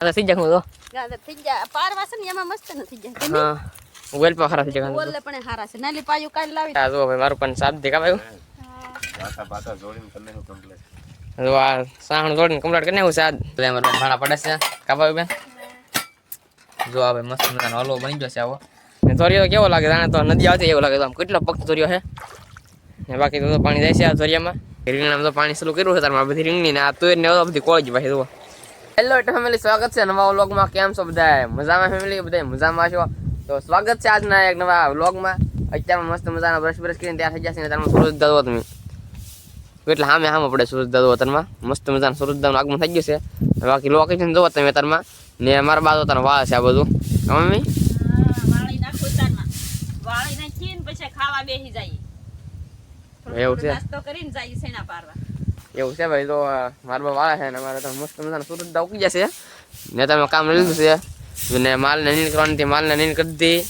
આ થઈ જાય હું તો ગાજર થઈ જાય પારવા છે ને એમાં મસ્ત નથી જાય કેમ હા વેલ પર ખરા થઈ જાય ઓલે પણ હારા છે નાલી પાયું કાલ લાવી આ જો ભાઈ મારું પણ સાપ દેખાવાયું પાછા પાછા જોડીને કરી નાખ્યું complete. જો આ સાહણ જોડીને કમ્પ્લીટ કરી નાખ્યું સાદ એટલે અમારે ભાણા પડે છે કાપાવી બેન જો આ ભાઈ મસ્ત મજાનો હલવો બની ગયો છે આવો ને ધોરિયો કેવો લાગે જાણે તો નદી આવતી એવું લાગે તો આમ કેટલો પગ ધોરિયો છે ને બાકી તો પાણી જાય છે આ ધોરિયામાં રીંગણામાં તો પાણી સલું કર્યું છે તારમાં બધી રીંગણી ને આ તુર ને એવું બધી કોળી ભાઈ જુઓ હેલો ફેમિલી સ્વાગત છે નવા વ્લોગમાં. કેમ છો બધા મજામાં ફેમિલી બધા મજામાં છો? તો સ્વાગત છે આજના એક નવા વ્લોગમાં. અત્યારે મસ્ત મજાના બ્રશ બ્રશ કરીને તૈયાર થઈ જશે ને તારમાં સુરજ દાદો તમે. એટલે સામે હામ પડે સુરજ દાદો વતનમાં મસ્ત મજાના સુરજ દાદનું આગમન થઈ ગયું છે. બાકી લોકેશન જોવો તમે વતનમાં ને અમારા બાજુ તને વાળ છે આ બધું. મમ્મી? વાળી નાખો તારમાં વાળી નાખી ને પછી ખાવા બેસી જાય. એવું છે? નાસ્તો કરીને જાય સેના પારવા. એવું છે ભાઈ તો અ, મારા બા વાળા છે ને અમારે તો મસ્ત મજાનું સુરજ દા ઉગી જશે. ને તમે કામ લીધું છે ને માલને નીણ કરવાની હતી માલને નીણ કરી દીધી.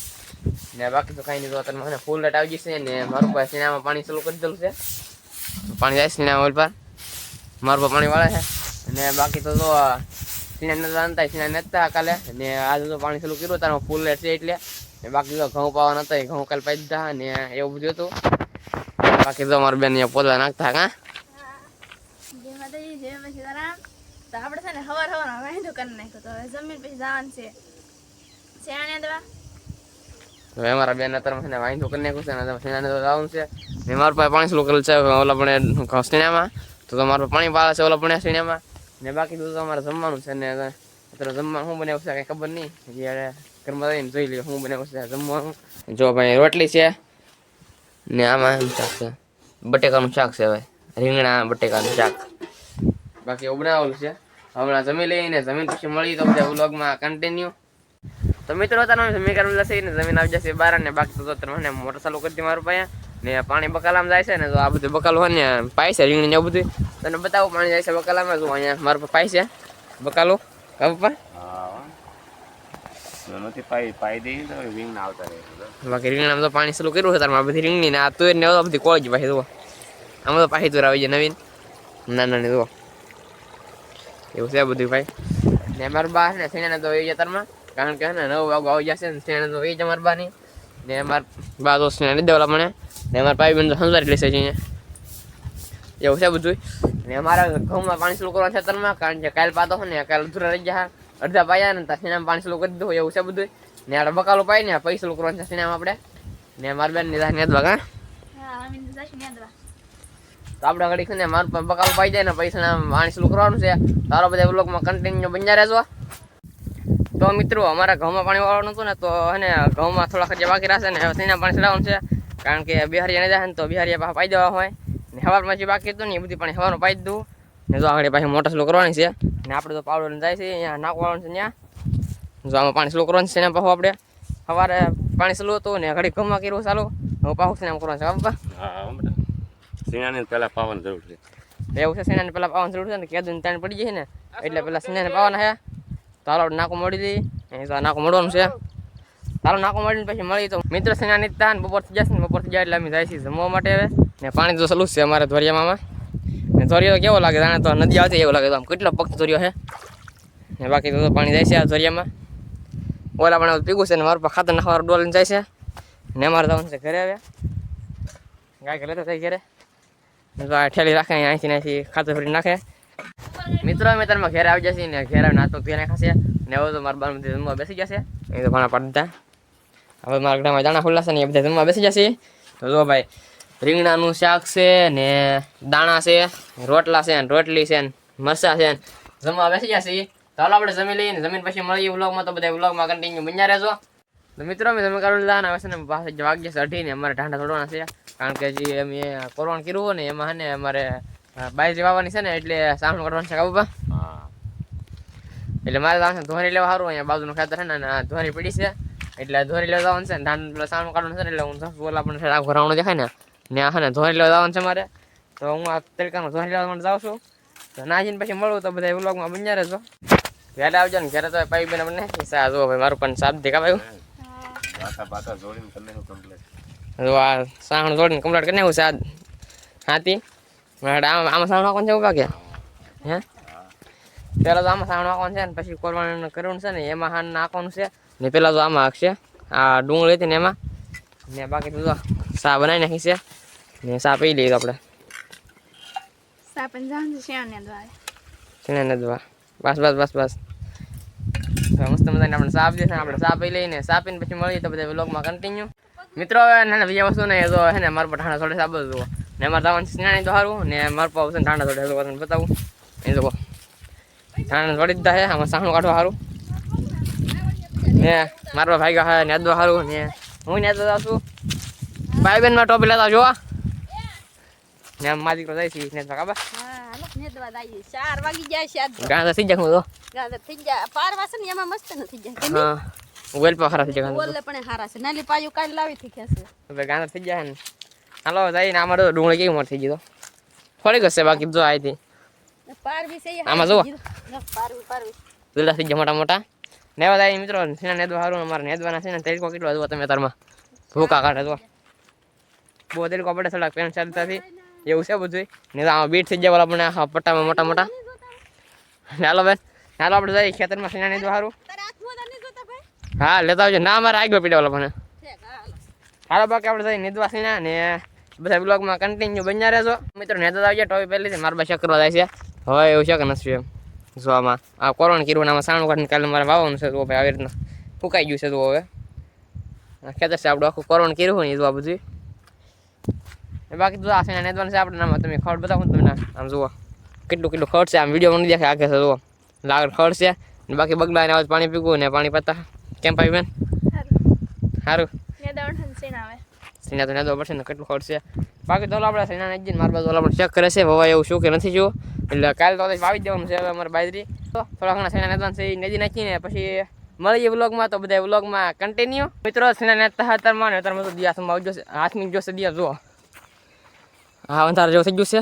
ને બાકી તો કાંઈ નહીં તો તમે ફૂલ લાઈટ આવી જશે ને મારું પાસે સીણામાં પાણી ચાલુ કરી દેલું છે. પાણી જાય સીણા ઓલ પર. મારું પાણી વાળે છે. ને બાકી તો તો સીણા નતા આનતા સીણા નતા કાલે. ને આજે તો પાણી ચાલુ કર્યું તારમાં ફૂલ લાઈટ છે એટલે. ને બાકી તો ઘઉં પાવા નતા ઘઉં કાલે પાઈ દીધા ને એવું બધું હતું. બાકી તો મારા બેન પોતા નાખતા કાં જય સીતારામ તો આપણે છે ને હવાર હવાર વાંધો કરી નાખ્યો. તો હવે જમીન પછી જવાનું છે. શેણાને દવા? અમારા બેન અત્યારે મને વાંધો કરી નાખ્યું છે ને તમે સીણાને જવાનું છે. ને મારા પાસે પાણી સ્લો છે? ઓલા પણ સીણામાં તો મારું પાણી પાડે છે ઓલા પણ સીણામાં ને બાકી તો અમારે જમવાનું છે ને જમવાનું શું બનાવ્યું છે? કંઈ ખબર નહીં. જ્યારે ઘરમાં રહીને જોઈ લઈએ શું બનાવ્યું છે જમવાનું. જો ભાઈ રોટલી છે ને આમાં શાક છે. બટેકાનું શાક છે હવે. રીંગણા, બટેકાનું શાક. બાકી બનાવેલું છે. હમણાં જમી લઈને જમીન પછી મળી તો બધા વ્લોગમાં કન્ટિન્યુ તો મિત્રો તારા જમીન કરવા જશે ને જમીન આવી જશે બહાર ને બાકી તો તમે મને મોટર ચાલુ કરી મારું પાસે ને પાણી બકાલામાં જાય છે ને તો આ બધું બકાલું હોય ને પાય છે રીંગણી ને એવું બધું. તને બતાવું પાણી જાય છે બકાલામાં જો અહીંયા મારું પાય છે. બકાલું? કા પપ્પા? હા નથી પાઈ પાઈ દઈએ તો આવતા રહે. બાકી રીંગણામાં તો પાણી ચાલુ કર્યું છે તારમાં બધી રીંગણી ને આ ને બધી કોળી પાછી જુઓ આમાં તો પાછી તુર આવી જાય નવીન. ના ના જુઓ એવું છે બધું ભાઈ. ને મારા બા ને સેણે તો એ જતરમાં કારણ કે ને નવ વાગો આવી જશે ને સેણે તો એ જ અમારા બાની. ને અમાર બા તો લીધે ઓલા મને ને અમારા ભાઈ તો સમજારી લેશે છે એવું છે બધું ને અમારા ઘઉંમાં પાણી ચાલુ કરવા છે તરમાં. કારણ કે કાલ પાતો હોય ને, કાલ અધૂરા રહી ગયા અડધા પાયા ને ત્યાં પાણી ચાલુ કરી દીધું એવું છે બધું ને આ બકાલો પાય ને પૈસા ચાલુ કરવાનું છે આપણે. ને અમારા બેનની ને બગા હા. અમીન જશું ને દવા તો આપણે ઘડી છે ને મારું પણ બકાલ પાઈ જાય ને પૈસા પાણી ચાલુ કરવાનું છે. તારો બધા વ્લોગમાં કન્ટિન્યુ બન્યા રહેજો. તો મિત્રો, અમારા ઘઉંમાં પાણી વાળવાનું હતું ને, તો હે ઘઉંમાં થોડા ખર્ચે બાકી રહેશે ને હવે પાણી ચડાવવાનું છે. કારણ કે બિહારી ને જાય ને તો બિહારીએ પાછા પાઈ દેવા હોય. ને હવારમાં જે બાકી હતું ને એ બધી પાણી હવાનું પાઈ દીધું ને જો આગળ પાછી મોટર સ્લો કરવાની છે. ને આપણે તો પાવડર જાય છે, અહીંયા નાખવાનું છે ત્યાં. જો આમાં પાણી સ્લો કરવાનું છે એના પાછું આપણે. સવારે પાણી સ્લો હતું ને ઘડી ઘઉંમાં કર્યું ચાલુ. હું પાછું છે ને એમ કરવાનું છે, હા પપ્પા પહેલાં પહેલા પાવાની જરૂર છે. એવું છે સિનાને પહેલાં પાવાની જરૂર છે ને કેદું તાણ પડી જાય ને, એટલે પેલા સેનાને પાવાના છે. તારો નાકો મળી દઈ એ તો નાકો મળવાનું છે. તારો નાકો મળીને પછી મળી તો મિત્ર સેના તાન ને બપોર થઈ જશે ને બપોર થઈ જાય એટલે અમે જાય છીએ જમવા માટે હવે. ને પાણી તો સલું છે અમારે ધોરિયામાં ને ધોરિયો કેવો લાગે જાણે તો નદી આવતી એવું લાગે તો આમ કેટલો પગ ધોરિયો છે. ને બાકી તો પાણી જાય છે આ ધોરિયામાં ઓલા પણ પીગું છે ને મારું પર ખાતર નાખવાનું ડોલ લઈને જાય છે. ને અમારે જવાનું છે ઘરે હવે. ગાય ઘરે તો થઈ ઘરે. તો ઠેલી રાખે, અહીંથી અહીંથી ખાતર ફરી નાખે. મિત્રો, અમે તારમાં ઘેર આવી જશે ને ઘેર આવીને નાસ્તો પીને ખાશે. ને હવે તો મારા બધા જમવા બેસી જશે. એ તો ઘણા પાડી હવે મારા ઘરમાં દાણા ખુલ્લા છે ને એ બધા જમવા બેસી જશે. તો જો ભાઈ, રીંગણાનું શાક છે ને દાણા છે, રોટલા છે ને રોટલી છે ને મરસા છે ને જમવા બેસી જશે. હાલો આપણે જમી લઈએ જમીન પછી મળીએ વ્લોગમાં તો બધા વ્લોગમાં કન્ટિન્યુ બન્યા રહેજો. તો મિત્રો અમે તમે કાઢું લીધા આવે છે ને પાસે જ વાગ્યા છે અઢી ને અમારે ઢાંઢા તોડવાના છે. કારણ કે જે અમે કોરવાણ કર્યું હોય ને, એમાં હે ને અમારે બાજરી વાવવાની છે ને, એટલે સામનું કરવાનું છે કાબુબા હા એટલે મારે જવાનું ધોરી લેવા સારું અહીંયા બાજુનું ખાતર છે ને ધોરી પડી છે. એટલે ધોરી લેવા જવાનું છે ને ધાન પેલા સામનો કાઢવાનું છે ને, એટલે હું બોલા પણ આખું રાવણું દેખાય ને ને છે ને ધોરી લેવા જવાનું છે મારે. તો હું આ તરીકાનું ધોરી લેવા માટે જાઉં છું. તો ના જઈને પછી મળું તો બધા વ્લોગમાં બન્યા રહેજો. ઘેર આવજો ને, ઘરે તો પાઈ બેન મને સા જો ભાઈ, મારું પણ સાપ દેખાવાયું પાછા પાછા જોડીને કરી નાખ્યું complete. જો આ સાહણ જોડીને કમ્પ્લીટ કરી સાદ હાથી? આમાં આમાં સાહણ નાખવાનું છે ઊભા કે હે? પહેલાં તો આમાં સાણ નાખવાનું છે ને પછી કોરવાનું કરવાનું છે ને એમાં હાન નાખવાનું છે. ને પહેલાં તો આમાં હાકશે. આ ડુંગળી હતી ને એમાં. ને બાકી તો જો સા બનાવી નાખી છે. ને સા પી લઈએ તો આપણે પણ જાણ છે ને દ્વારે બસ બસ બસ બસ. મસ્ત મજાની આપણે સાપ આપણે સાપ લઈને સાપ પછી મળીએ તો બધા વ્લોગમાં મિત્રો નાના બીજા વસ્તુ ને તો હે ને મારા પર ને મારા જવાનું છે સ્નાણી તો સારું ને મારા પર બતાવું. એ લોકો ઠાણા થોડી દીધા છે, આમાં સાહણું કાઢવા સારું ને મારા ભાઈ ગયા હે ને અદવા સારું ને હું ને અદવા છું. ભાઈ ટોપી લેતા જોવા ને મારી દીકરો જાય છે ને ખબર? હા હાલો નેદવા વાગી જાય છે ગાંધા તો. તો થઈ જાય ને એમાં મસ્ત ન થઈ જાય હા. વેલ પર ખરાબ થઈ જાય બોલે પણ હારા છે. નાલી પાયું કાલ લાવી થી ખેસે હવે ગાના થઈ જાય ને. હાલો જઈને આમાં તો ડુંગળી કેવી મોટી થઈ ગઈ તો. થોડીક બાકી જો હતી. છે આમાં લીલા થઈ ગયા મોટા મોટા. નેવા જાય મિત્રો સીના નેદવા હારું અમારે નેદવાના છે ને તરીકો કેટલો જુઓ તમે તારમાં? ભૂકા કાઢે તો. બહુ તરીકો પડે થોડાક પેન ચાલતાથી. એવું છે બધું નહીં તો આમાં બીટ થઈ જાય આપણે આખા પટ્ટામાં મોટા મોટા. ચાલો બેન ચાલો આપણે જઈએ ખેતરમાં સીના સારું તો નહીં જોતા હા લેતા આવજો. ના મારે આગળ પીડે ઠેક, હાલો. બાકી આપણે જઈએ નિદવા સિના ને બધા બ્લોગમાં કન્ટિન્યુ બન્યા રહેજો. મિત્રો નેતા આવજો ટોપી પહેલીથી મારા પાસે કરવા જાય છે. હવે એવું છે કે નથી એમ. જો આમાં આ કોરોના કીરું આમાં સાણું કાઢીને કાલે મારે વાવવાનું છે તો આવી રીતના ફૂંકાઈ ગયું છે તો હવે. ખેતર છે આપણું આખું કોરોના કીરું હોય ને આ બધું બાકી તો આ છે નેદવાનું છે આપણે નામ તમે ખડ બતાવો ને તમને. આમ જુઓ. કેટલું કેટલું ખડ છે. આમ વીડિયો મને દેખાય. આગળ જુઓ. લાગડ ખડ છે. ને બાકી બગલાને આવે પાણી પીવું ને પાણી પતા. કેમ પાવી બેન? સારું ને સીના તો નેદો પડશે ને કેટલું ખર્ચ છે. બાકી તો આપણે સીના ને મારા બાજુ આપણે ચેક કરે છે. વવાય એવું શું કે નથી જોવું એટલે કાલે તો વાવી જ દેવાનું છે હવે અમારે બાજરી. તો થોડા ઘણા સીના નેદવાન છે નદી નાખીને પછી મળીએ વ્લોગમાં તો બધા વ્લોગમાં કન્ટિન્યુ મિત્રો સીના નેતા ને અત્યારમાં તો દિયાસમાં આવજો છે. હાથમી જોશે દિયા, જુઓ. હા, અંધાર જેવું થઈ ગયું છે.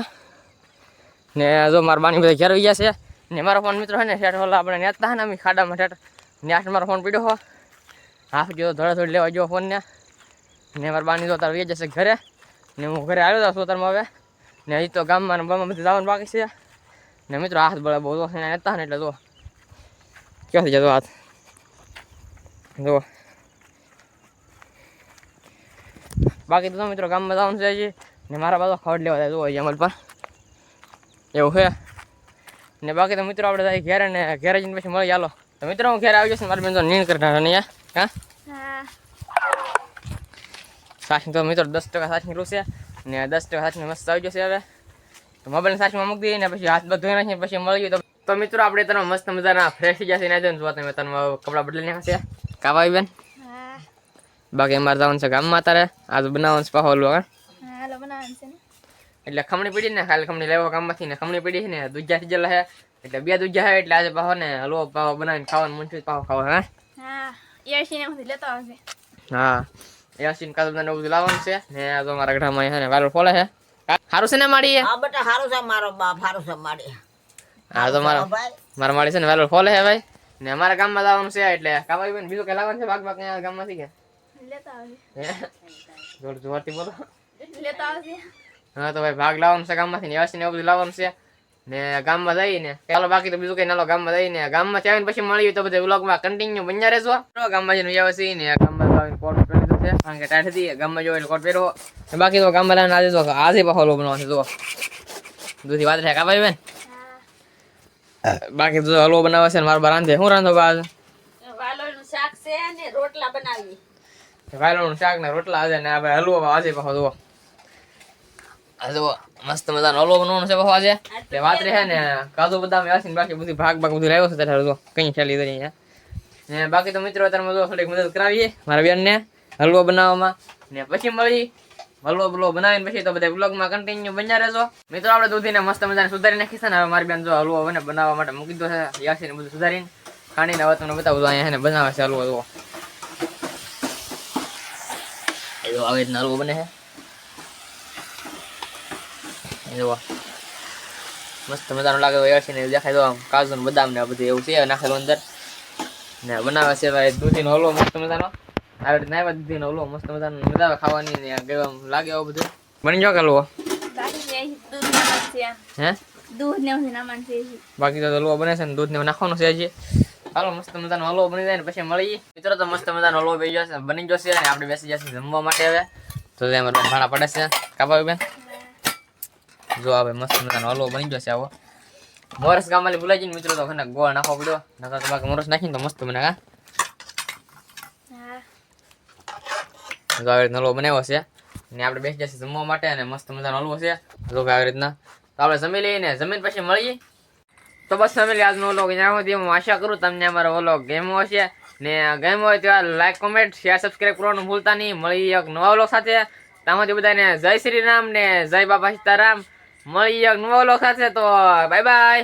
ને જો મારા બાની બધા ઘેર ગયા છે. ને મારો ફોન મિત્રો છે ને શેઠ ઓલા આપણે નેતા ને, અમે ખાડામાં શેઠ ને આઠ મારો ફોન પીડ્યો હો. હાફ ગયો થોડા થોડી લેવા ગયો ફોન ને. ને મારા બાની તો તાર જશે ઘરે. ને હું ઘરે આવ્યો હતો સોતરમાં હવે. ને હજી તો ગામમાં ગામમાં બધું જવાનું બાકી છે. ને મિત્રો હાથ બળે બહુ દોસ્ત નેતા ને, એટલે જો ક્યાં થઈ જતો હાથ? જો. બાકી તો મિત્રો ગામમાં જવાનું છે હજી. ને મારા બાજુ ખડ લેવા જાય જો અહીં અમલ પર. એવું છે? ને બાકી તો મિત્રો આપણે જાય ઘેર ને ઘેર જઈને પછી મળી ચાલો તો મિત્રો હું ઘેર આવી જશે મારી બેન તો નીંદ કરતા ને હા? હા? સાસની તો મિત્રો દસ ટકા સાચી રૂસે ને દસ ટકા સાચી મસ્ત આવી જશે હવે. તો મોબાઈલ સાસમાં મૂકી દઈએ ને પછી હાથ બધું નાખીને પછી મળી તો તો મિત્રો આપણે તને મસ્ત મજાના ફ્રેશ થઈ જશે ને જો તમે તને કપડાં બદલી નાખશે કાવા બેન? બાકી અમારે જવાનું છે ગામમાં તારે આજ બનાવવાનું છે પાહો હલવો છે ને એટલે ખમણી પડી ને ખાલી ખમણી લેવા ગામમાંથી ને ખમણી પડી છે ને દૂજા થઈ છે એટલે બે દૂજા છે એટલે આજે પાહો ને હલવો પાહો બનાવીને ખાવાનું મન થયું પાહો ખાવા હા. હું લેતો આવશે હા યાસીન કાદુ ને બધું લાવવાનું છે ને આ તો મારા ગઢામાં છે ને વાયરલ ફોલે છે સારું છે ને માડી હા બેટા સારું છે મારો બાપ સારું છે માડી. હા તો મારા મારા માડી છે ને વેલો ફોલે છે ભાઈ. ને અમારા ગામમાં લાવવાનું છે એટલે કાવાઈ બેન બીજું કઈ લાવવાનું છે? બાગ બાગ અહીંયા ગામમાંથી કે? લેતો આવશે જોર જોરથી બોલો. હા તો ભાઈ ભાગ લાવવાનું છે ગામમાંથી ને વ્યવસ્થિત એવું બધું લાવવાનું છે. ને ગામમાં જઈને ચાલો બાકી તો બીજું કઈ નાલો ગામમાં જઈને ગામમાં આવીને પછી મળીએ તો બધા વ્લોગમાં કન્ટિન્યુ બન્યા રહેજો. તો ગામમાં જઈને વ્યવસ્થિત ને ગામમાં આવીને કોટ પહેરી છે. કારણ કે ટાઈટ હતી ગામમાં જો એટલે કોટ પહેરો. ને બાકી તો ગામમાં લાવીને આજે તો આજે પાછો બનાવવાનો છે જો દૂધી વાત છે કાવાઈ બેન? હા. બાકી તો હલવો બનાવે છે ને મારો બા રાંધે હું રાંધો બાદ વાલોળનું શાક છે ને રોટલા બનાવી વાયલોનું શાક ને રોટલા આજે ને આપણે હલવો આજે પાછો જુઓ. જુઓ મસ્ત મજાનો હલવો બનાવવાનો છે બહુ આજે. એટલે વાત રહે ને કાજુ બદામ વ્યવસ્થિત બાકી બધું ભાગ ભાગ બધું લાવ્યો છે ત્યારે જો કઈ ખ્યાલ લીધો અહીંયા. ને બાકી તો મિત્રો અત્યારે જો થોડીક મદદ કરાવીએ મારા બેનને હલવો બનાવવામાં. ને પછી મળી હલવો બલવો બનાવીને પછી તો બધા બ્લોગમાં કન્ટિન્યુ બન્યા રહેજો. મિત્રો આપણે દૂધીને મસ્ત મજાને સુધારી નાખી છે ને હવે મારી બેન જો હલવો બને બનાવવા માટે મૂકી દીધો છે યાસીને બધું સુધારીને. ખાણીને હવે તમને બતાવું અહીંયા છે ને બનાવે છે હલવો જુઓ. જો આવી રીતના હલવો બને છે. એ મસ્ત મજાનું લાગે છે ને દેખાય તો આમ કાજુ ને બદામ ને બધું એવું છે નાખેલું અંદર. ને બનાવે છે ભાઈ દૂધીનો હલવો મસ્ત મજાનો. આ રીતે આવ્યા દૂધીનો હલવો મસ્ત મજાનો. મજા આવે ખાવાની ને ગરમ લાગે એવું બધું. બની જાવ કે હલવો? હે? દૂધ ને એવું છે બાકી તો હલવો બને છે ને દૂધ ને નાખવાનું છે હજી. હાલો મસ્ત મજાનો હલવો બની જાય ને પછી મળીએ. મિત્રો તો મસ્ત મજાનો હલવો બની જશે બની જશે અને આપણે બેસી જશે જમવા માટે હવે. તો એમાં ભાણા પડે છે. કાપા બેન? જો હવે મસ્ત મજાનો હલવો બની જશે આવો. મોરસ ગામમાં ભૂલાઈ જઈને મિત્રો તો ખને ગોળ નાખો પડ્યો. નકર બાકી મોરસ નાખીને તો મસ્ત બને, હા. જો આવી બનાવ્યો છે. ને આપણે બેસી જશે જમવા માટે અને મસ્ત મજાનો હલવો છે. જો આવી રીતના. તો આપણે જમી લઈએ જમીન પછી મળીએ. તો બસ ફેમિલી આજનો વ્લોગ અહીંયા સુધી. હું આશા કરું તમને અમારો વ્લોગ ગેમો હશે. ને ગેમ હોય ત્યાં લાઈક કોમેન્ટ શેર સબસ્ક્રાઈબ કરવાનું ભૂલતા નહીં. મળી એક નવા વ્લોગ સાથે. તમારી બધાને જય શ્રી રામ ને જય બાબા સીતારામ. મળી એક નવા વ્લોગ સાથે તો બાય બાય